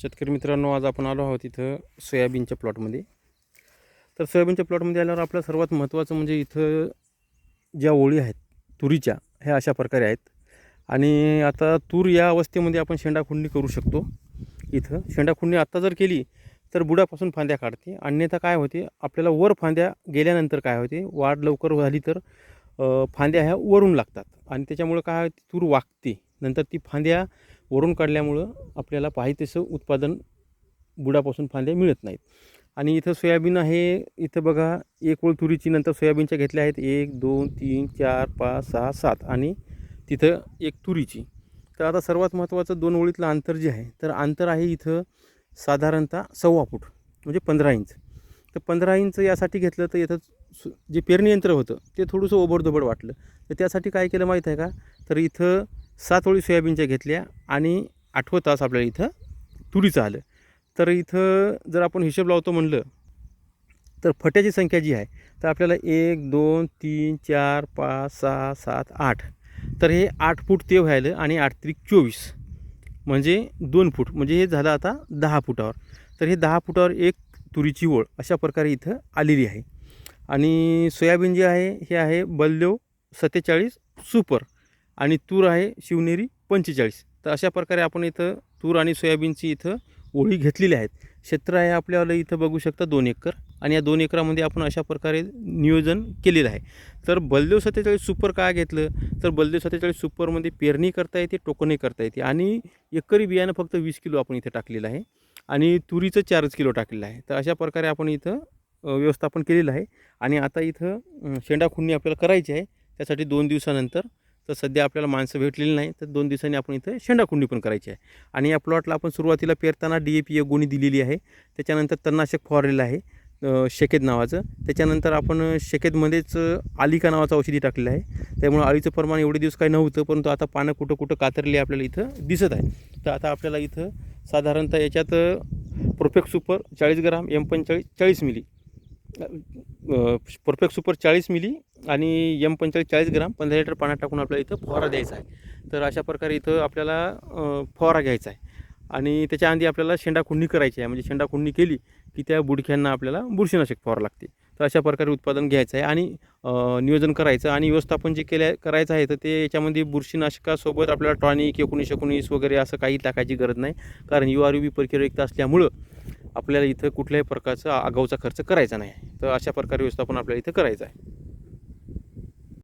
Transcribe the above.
शेतकरी मित्रांनो आज आपण आलो आहोत इथं सोयाबीनच्या प्लॉटमध्ये. तर सोयाबीनच्या प्लॉटमध्ये आल्यावर आपलं सर्वात महत्त्वाचं म्हणजे इथं ज्या ओळी आहेत तुरीच्या ह्या अशा प्रकारे आहेत. आणि आता तूर या अवस्थेमध्ये आपण शेंडाखुंडी करू शकतो इथं. शेंडाखुंडी आत्ता जर केली तर बुडापासून फांद्या काढते. अन्यथा काय होते आपल्याला वर फांद्या गेल्यानंतर काय होते वाढ लवकर झाली तर फांद्या ह्या वरून लागतात. आणि त्याच्यामुळं काय होते तूर वागते नंतर ती फांद्या वरून काढल्यामुळं आपल्याला पाहिजे तसं उत्पादन बुडापासून फांद्या मिळत नाहीत. आणि इथं सोयाबीन आहे इथं बघा एक ओळ तुरीची नंतर सोयाबीनच्या घेतल्या आहेत. एक दोन तीन चार पाच सहा सात आणि तिथं एक तुरीची. तर आता सर्वात महत्त्वाचं दोन ओळीतलं अंतर जे आहे तर अंतर आहे इथं साधारणतः सव्वा फूट म्हणजे पंधरा इंच. तर पंधरा इंच यासाठी घेतलं तर इथं जे पेरणी यंत्र होतं ते थोडंसं ओबडधोबड वाटलं. तर त्यासाठी काय केलं माहीत आहे का? तर इथं सात ओळी सोयाबीनच्या घेतल्या आणि आठवं तास आपल्याला इथं तुरीचं आलं. तर इथं जर आपण हिशोब लावतो म्हणलं तर फट्याची संख्या जी आहे तर आपल्याला एक दोन तीन चार पाच सहा सात आठ. तर हे आठ फूट ते व्हायलं आणि आठ त्रिक चोवीस. म्हणजे दोन फूट. म्हणजे हे झालं आता दहा फुटावर. तर हे दहा फुटावर एक तुरीची ओळ अशा प्रकारे इथं आलेली आहे. आणि सोयाबीन जे आहे हे आहे बल्देव सत्तेचाळीस सुपर. आणि तूर आहे शिवनेरी पंचेचाळीस. तर अशा प्रकारे आपण इथं तूर आणि सोयाबीनची इथं ओळी घेतलेली आहेत. क्षेत्र आहे आपल्याला इथं बघू शकता दोन एकर आणि या दोन एकरामध्ये आपण अशा प्रकारे नियोजन केलेलं आहे. तर बलदेव सत्तेचाळीस सुपर काय घेतलं? तर बलदेव सत्तेचाळीस सुपरमध्ये पेरणी करता येते टोकनही करता येते आणि एकरी बियाणं फक्त वीस किलो आपण इथं टाकलेलं आहे आणि तुरीचं चारच किलो टाकलेलं आहे. तर अशा प्रकारे आपण इथं व्यवस्थापन केलेलं आहे आणि आता इथं शेंडा खुंडणी आपल्याला करायची आहे. त्यासाठी दोन दिवसानंतर तर सध्या आपल्याला माणसं भेटलेली नाही. तर दोन दिवसांनी आपण इथं शेंडाकुंडी पण करायची आहे. आणि या प्लॉटला आपण सुरुवातीला पेरताना डी ए पी एक गोणी दिलेली आहे. त्याच्यानंतर तणनाशक फवारलेलं आहे शेकेद नावाचं. त्याच्यानंतर आपण शेकेदमध्येच आलिका नावाचं औषधी टाकलेलं आहे. त्यामुळं अळीचं प्रमाण एवढे दिवस काही नव्हतं परंतु आता पानं कुठं कुठं कातरली आपल्याला इथं दिसत आहे. तर आता आपल्याला इथं साधारणतः याच्यात प्रोफेक्ट सुपर चाळीस ग्राम एम पंचेचाळीस चाळीस मिली परफेक्ट सुपर चाळीस मिली आणि यम पंचेचाळीस चाळीस ग्राम पंधरा लिटर पाण्यात टाकून आपल्याला इथं फवारा द्यायचा आहे. तर अशा प्रकारे इथं आपल्याला फवारा घ्यायचा आहे. आणि त्याच्या आधी आपल्याला शेंडाखुंडी करायची आहे. म्हणजे शेंडाखुंडी केली की त्या बुडख्यांना आपल्याला बुरशीनाशक फवारा लागते तर अशा प्रकारे उत्पादन घ्यायचं आहे आणि नियोजन करायचं आणि व्यवस्थापन जे केल्या करायचं आहे तर ते याच्यामध्ये बुरशीनाशकासोबत आपल्याला टॉनिक एकोणीस एकोणीस वगैरे असं काही टाकायची गरज नाही. कारण यू आर यू बी प्रक्रिया असल्यामुळं आपल्याला इथं कुठल्याही प्रकारचा आगाऊचा खर्च करायचा नाही. तर अशा प्रकारे व्यवस्थापन आपल्याला इथं करायचं आहे.